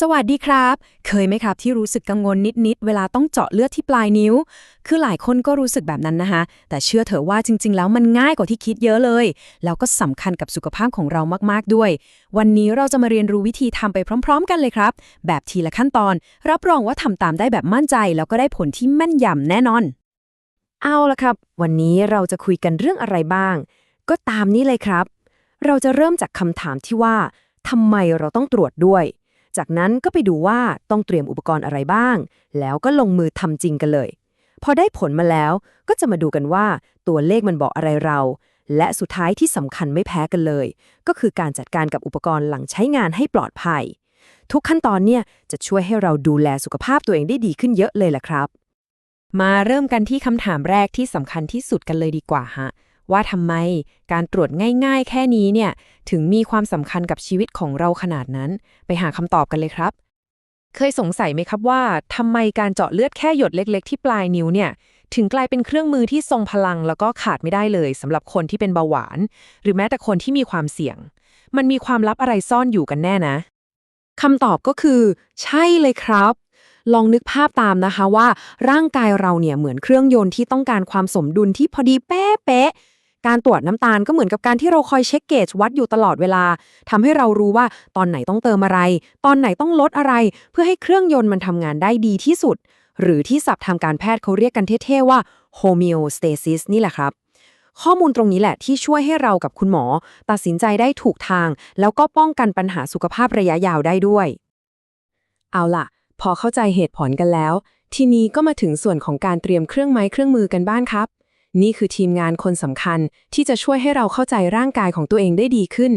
สวัสดีครับ เคยไหมครับที่รู้สึกกังวลนิด ๆ เวลาต้องเจาะเลือดที่ปลายนิ้ว คือหลายคนก็รู้สึกแบบนั้นนะคะ แต่เชื่อเถอะว่าจริง ๆ แล้วมันง่ายกว่าที่คิดเยอะเลย แล้วก็สำคัญกับสุขภาพของเรามาก ๆ ด้วย วันนี้เราจะมาเรียนรู้วิธีทำไปพร้อม ๆ กันเลยครับ แบบทีละขั้นตอน รับรองว่าทำตามได้แบบมั่นใจ แล้วก็ได้ผลที่แม่นยำแน่นอน เอาละครับ วันนี้เราจะคุยกันเรื่องอะไรบ้าง ก็ตามนี้เลยครับ เราจะเริ่มจากคำถามที่ว่าทำไมเราต้องตรวจด้วย จากนั้นก็ไปดูว่าต้องเตรียมอุปกรณ์อะไรบ้าง แล้วก็ลงมือทำจริงกันเลย พอได้ผลมาแล้วก็จะมาดูกันว่าตัวเลขมันบอกอะไรเรา และสุดท้ายที่สำคัญไม่แพ้กันเลย ก็คือการจัดการกับอุปกรณ์หลังใช้งานให้ปลอดภัย ทุกขั้นตอนเนี่ยจะช่วยให้เราดูแลสุขภาพตัวเองได้ดีขึ้นเยอะเลยล่ะครับ มาเริ่มกันที่คำถามแรกที่สำคัญที่สุดกันเลยดีกว่าฮะ ว่าทำไมการตรวจง่ายๆ แค่นี้เนี่ย ถึงมีความสำคัญกับชีวิตของเราขนาดนั้น ไปหาคำตอบกันเลยครับ เคยสงสัยไหมครับว่าทำไมการเจาะเลือดแค่หยดเล็ก ๆ ที่ปลายนิ้วเนี่ย ถึงกลายเป็นเครื่องมือที่ทรงพลังแล้วก็ขาดไม่ได้เลยสำหรับคนที่เป็นเบาหวาน หรือแม้แต่คนที่มีความเสี่ยง มันมีความลับอะไรซ่อนอยู่กันแน่นะคำตอบก็คือ ใช่เลยครับ ลองนึกภาพตามนะคะว่า ร่างกายเราเนี่ยเหมือนเครื่องยนต์ที่ต้องการความสมดุลที่พอดีเป๊ะ การตรวจน้ำตาลก็เหมือนกับการที่เราคอยเช็คเกจวัดอยู่ตลอดเวลาทำให้เรารู้ว่าตอนไหนต้องเติมอะไร ตอนไหนต้องลดอะไร เพื่อให้เครื่องยนต์มันทำงานได้ดีที่สุด หรือที่ศัพท์ทางการแพทย์เขาเรียกกันเท่ๆว่า homeostasis นี่แหละครับ ข้อมูลตรงนี้แหละที่ช่วยให้เรากับคุณหมอ ตัดสินใจได้ถูกทาง แล้วก็ป้องกันปัญหาสุขภาพระยะยาวได้ด้วย เอาล่ะ พอเข้าใจเหตุผลกันแล้ว ทีนี้ก็มาถึงส่วนของการเตรียมเครื่องไม้เครื่องมือกันบ้างครับ นี่คือทีมงานคนสำคัญที่จะช่วยให้เราเข้าใจร่างกายของตัวเองได้ดีขึ้น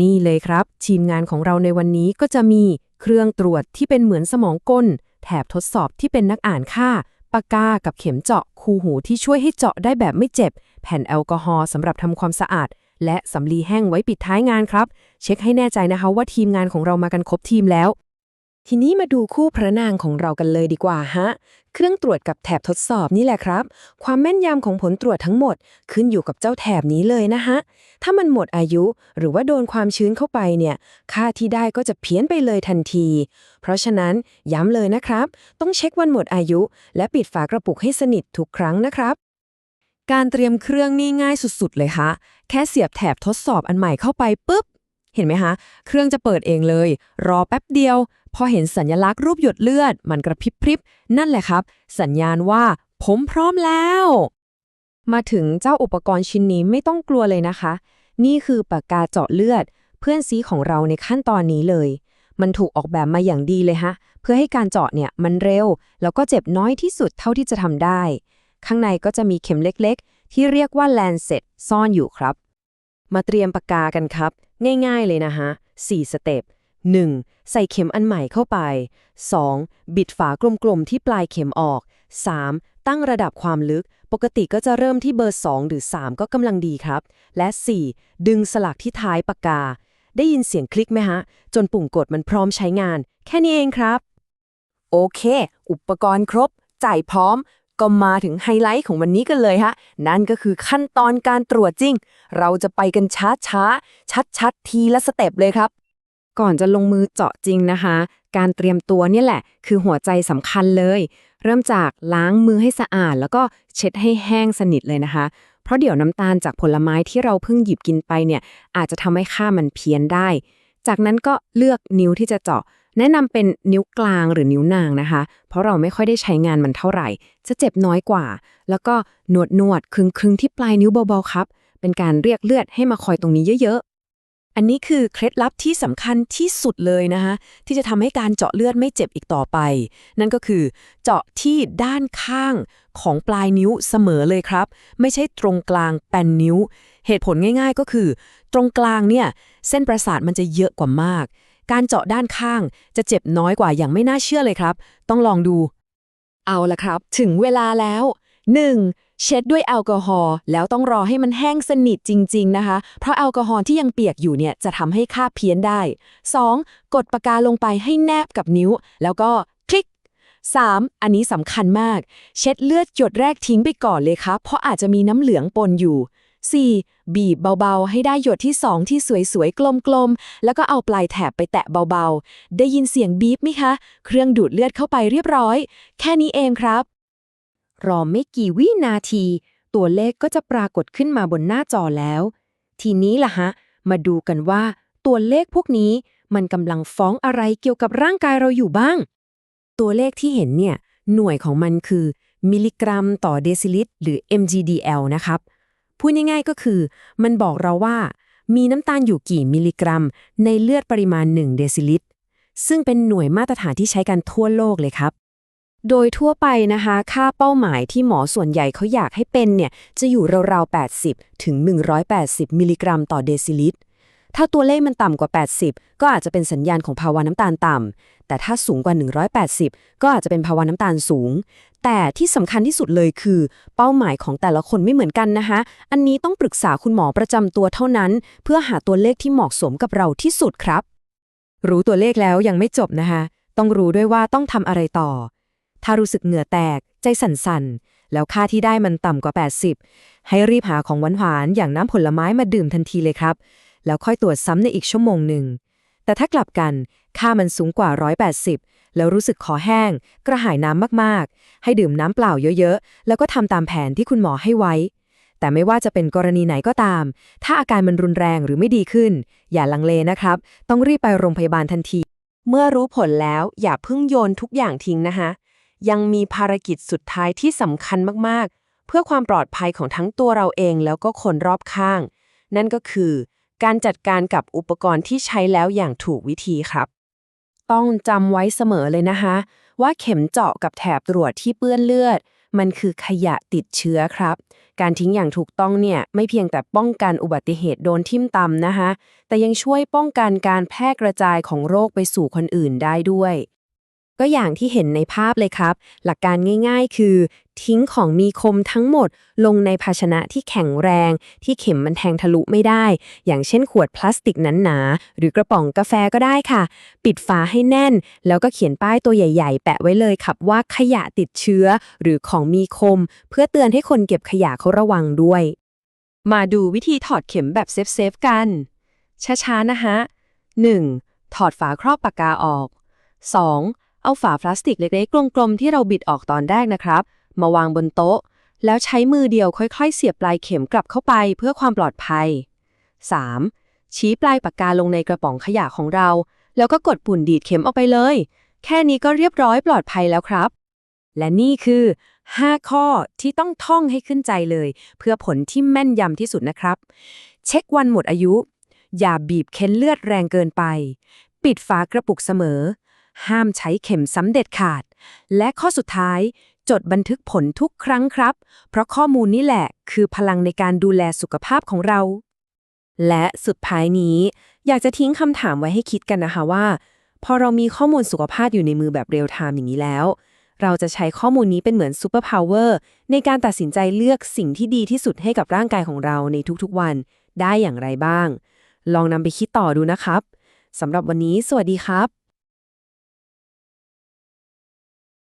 นี่เลยครับ ทีมงานของเราในวันนี้ก็จะมีเครื่องตรวจที่เป็นเหมือนสมองก้นแถบทดสอบที่เป็นนักอ่านค่า ปากกากับเข็มเจาะคูหูที่ช่วยให้เจาะได้แบบไม่เจ็บ แผ่นแอลกอฮอล์สำหรับทำความสะอาด และสำลีแห้งไว้ปิดท้ายงานครับ เช็คให้แน่ใจนะคะว่าทีมงานของเรามากันครบทีมแล้ว ทีนี้มาดูคู่พระนางของเรากันเลยดีกว่าฮะ เครื่องตรวจกับแถบทดสอบนี่แหละครับ ความแม่นยำของผลตรวจทั้งหมดขึ้นอยู่กับเจ้าแถบนี้เลยนะฮะ ถ้ามันหมดอายุหรือว่าโดนความชื้นเข้าไปเนี่ย ค่าที่ได้ก็จะเพี้ยนไปเลยทันที เพราะฉะนั้นย้ำเลยนะครับ ต้องเช็ควันหมดอายุ และปิดฝากระปุกให้สนิททุกครั้งนะครับการเตรียมเครื่องนี่ง่ายสุด ๆ เลยค่ะแค่เสียบแถบทดสอบอันใหม่เข้าไปปุ๊บ เห็นไหมคะ เครื่องจะเปิดเองเลย รอแป๊บเดียว พอเห็นสัญลักษณ์รูปหยดเลือด มันกระพริบพริบนั่นแหละครับ สัญญาณว่า ผมพร้อมแล้ว มาถึงเจ้าอุปกรณ์ชิ้นนี้ไม่ต้องกลัวเลยนะคะ นี่คือปากกาเจาะเลือด เพื่อนซีของเราในขั้นตอนนี้เลย มันถูกออกแบบมาอย่างดีเลยฮะ เพื่อให้การเจาะเนี่ยมันเร็ว แล้วก็เจ็บน้อยที่สุดเท่าที่จะทำได้ ข้างในก็จะมีเข็มเล็ก ๆ ที่เรียกว่าแลนเซ็ตซ่อนอยู่ครับ มาเตรียมปากกากันครับ ง่ายๆเลยนะฮะ4สเต็ป 1. ใส่เข็มอันใหม่เข้าไป 2. บิดฝากลมๆที่ปลายเข็มออก 3. ตั้งระดับความลึก ปกติก็จะเริ่มที่เบอร์ 2 หรือ 3 ก็กำลังดีครับ และ 4. ดึงสลักที่ท้ายปากกา ได้ยินเสียงคลิกไหมฮะ จนปุ่มกดมันพร้อมใช้งาน แค่นี้เองครับ โอเค อุปกรณ์ครบ จ่ายพร้อม ก็มาถึงไฮไลท์ของวันนี้กันเลยฮะ นั่นก็คือขั้นตอนการตรวจจริง เราจะไปกันช้าช้าชัดชัดๆ ทีละสเต็ปเลยครับ ก่อนจะลงมือเจาะจริงนะคะ การเตรียมตัวเนี่ยแหละ คือหัวใจสำคัญเลย เริ่มจากล้างมือให้สะอาด แล้วก็เช็ดให้แห้งสนิทเลยนะคะ เพราะเดี๋ยวน้ำตาลจากผลไม้ที่เราเพิ่งหยิบกินไปเนี่ยอาจจะทำให้ค่ามันเพี้ยนได้ จากนั้นก็เลือกนิ้วที่จะเจาะ แนะนำเป็นนิ้วกลางหรือนิ้วนางนะคะ เพราะเราไม่ค่อยได้ใช้งานมันเท่าไหร่ จะเจ็บน้อยกว่า แล้วก็นวดนวดคึงคึงที่ปลายนิ้วเบาๆครับ เป็นการเรียกเลือดให้มาคอยตรงนี้เยอะๆ อันนี้คือเคล็ดลับที่สำคัญที่สุดเลยนะคะที่จะทำให้การเจาะเลือดไม่เจ็บอีกต่อไป นั่นก็คือ เจาะที่ด้านข้างของปลายนิ้วเสมอเลยครับ ไม่ใช่ตรงกลางแปนนิ้ว เหตุผลง่าย ๆ ก็คือ ตรงกลางเนี่ยเส้นประสาทมันจะเยอะกว่ามาก การเจาะด้านข้างจะเจ็บน้อยกว่าอย่างไม่น่าเชื่อเลยครับ ต้องลองดู เอาละครับ ถึงเวลาแล้ว 1. เช็ดด้วยแอลกอฮอล์แล้วต้องรอให้มันแห้งสนิทจริง ๆ นะคะ เพราะแอลกอฮอล์ที่ยังเปียกอยู่เนี่ยจะทำให้ค่าเพี้ยนได้ 2. กดปากกาลงไปให้แนบกับนิ้ว แล้วก็คลิก 3. อันนี้สำคัญมาก เช็ดเลือดหยดแรกทิ้งไปก่อนเลยครับเพราะอาจจะมีน้ำเหลืองปนอยู่ 4. บีบเบาๆ ให้ได้หยดที่ 2 ที่สวยๆ กลมๆ แล้วก็เอาปลายแถบไปแตะเบาๆ ได้ยินเสียงบีบไหมคะ เครื่องดูดเลือดเข้าไปเรียบร้อย แค่นี้เองครับ รอไม่กี่วินาที ตัวเลขก็จะปรากฏขึ้นมาบนหน้าจอแล้ว ทีนี้ล่ะฮะ มาดูกันว่า ตัวเลขพวกนี้มันกำลังฟ้องอะไรเกี่ยวกับร่างกายเราอยู่บ้าง ตัวเลขที่เห็นเนี่ย หน่วยของมันคือ มิลลิกรัมต่อเดซิลิตรหรือ mgdl นะครับ พูดง่ายๆก็คือ มันบอกเราว่า มีน้ำตาลอยู่กี่มิลลิกรัม ในเลือดปริมาณ 1 เดซิลิตร ซึ่งเป็นหน่วยมาตรฐานที่ใช้กันทั่วโลกเลยครับ โดยทั่วไปนะคะ ค่าเป้าหมายที่หมอส่วนใหญ่เขาอยากให้เป็นเนี่ย จะอยู่ราวๆ 80 ถึง 180 มิลลิกรัมต่อเดซิลิตร ถ้าตัวเลขมันต่ำกว่า 80 ก็อาจจะเป็นสัญญาณของภาวะน้ำตาลต่ำ แต่ถ้าสูงกว่า 180 ก็อาจจะเป็นภาวะน้ำตาลสูง แต่ที่สำคัญที่สุดเลยคือ เป้าหมายของแต่ละคนไม่เหมือนกันนะคะ อันนี้ต้องปรึกษาคุณหมอประจำตัวเท่านั้น เพื่อหาตัวเลขที่เหมาะสมกับเราที่สุดครับ รู้ตัวเลขแล้วยังไม่จบนะคะ ต้องรู้ด้วยว่าต้องทำอะไรต่อ ถ้ารู้สึกเหงื่อแตก ใจสั่นๆ แล้วค่าที่ได้มันต่ำกว่า 80 ให้รีบหาของหวานๆอย่างน้ำผลไม้มาดื่มทันทีเลยครับ แล้วค่อยตรวจซ้ำในอีกชั่วโมงหนึ่ง แต่ถ้ากลับกัน ค่ามันสูงกว่า 180 แล้วรู้สึกคอแห้ง กระหายน้ำมากๆ ให้ดื่มน้ำเปล่าเยอะๆ แล้วก็ทำตามแผนที่คุณหมอให้ไว้ แต่ไม่ว่าจะเป็นกรณีไหนก็ตาม ถ้าอาการมันรุนแรงหรือไม่ดีขึ้น อย่าลังเลนะครับ ต้องรีบไปโรงพยาบาลทันที เมื่อรู้ผลแล้วอย่าเพิ่งโยนทุกอย่างทิ้งนะคะยังมีภารกิจสุดท้ายที่สำคัญมากๆ เพื่อความปลอดภัยของทั้งตัวเราเองแล้วก็คนรอบข้าง นั่นก็คือ การจัดการกับอุปกรณ์ที่ใช้แล้วอย่างถูกวิธีครับ ต้องจำไว้เสมอเลยนะคะ ว่าเข็มเจาะกับแถบตรวจที่เปื้อนเลือด มันคือขยะติดเชื้อครับ การทิ้งอย่างถูกต้องเนี่ย ไม่เพียงแต่ป้องกันอุบัติเหตุโดนทิ่มตำนะคะ แต่ยังช่วยป้องกันการแพร่กระจายของโรคไปสู่คนอื่นได้ด้วย ก็อย่างที่เห็นในภาพเลยครับ หลักการง่ายๆ คือ ทิ้งของมีคมทั้งหมด ลงในภาชนะที่แข็งแรง ที่เข็มมันแทงทะลุไม่ได้ อย่างเช่นขวดพลาสติกหนาๆหรือกระป๋องกาแฟก็ได้ค่ะ ปิดฝาให้แน่น แล้วก็เขียนป้ายตัวใหญ่ ๆ แปะไว้เลยครับว่าขยะติดเชื้อ หรือของมีคม เพื่อเตือนให้คนเก็บขยะเขาระวังด้วย มาดูวิธีถอดเข็มแบบเซฟๆกันช้าๆนะฮะ 1. ถอดฝาครอบปากกาออก 2. เอาฝาพลาสติกเล็กๆกลมๆที่เราบิดออกตอนแรกนะครับ มาวางบนโต๊ะ แล้วใช้มือเดียวค่อย ๆ เสียบปลายเข็มกลับเข้าไปเพื่อความปลอดภัย 3. ชี้ปลายปากกาลงในกระป๋องขยะของเรา แล้วก็กดปุ่นดีดเข็มออกไปเลย แค่นี้ก็เรียบร้อยปลอดภัยแล้วครับ และนี่คือ 5 ข้อที่ต้องท่องให้ขึ้นใจเลย เพื่อผลที่แม่นยำที่สุดนะครับ เช็ควันหมดอายุ อย่าบีบเค้นเลือดแรงเกินไป ปิดฝากระปุกเสมอ ห้ามใช้เข็มซ้ำเด็ดขาด และข้อสุดท้าย จดบันทึกผลทุกครั้งครับ เพราะข้อมูลนี่แหละคือพลังในการดูแลสุขภาพของเรา และสุดท้ายนี้อยากจะทิ้งคำถามไว้ให้คิดกันนะคะว่า พอเรามีข้อมูลสุขภาพอยู่ในมือแบบเรียลไทม์อย่างนี้แล้ว เราจะใช้ข้อมูลนี้เป็นเหมือนซูเปอร์พาวเวอร์ในการตัดสินใจเลือกสิ่งที่ดีที่สุดให้กับร่างกายของเราในทุกๆวัน ได้อย่างไรบ้าง ลองนำไปคิดต่อดูนะครับสำหรับวันนี้ สวัสดีครับ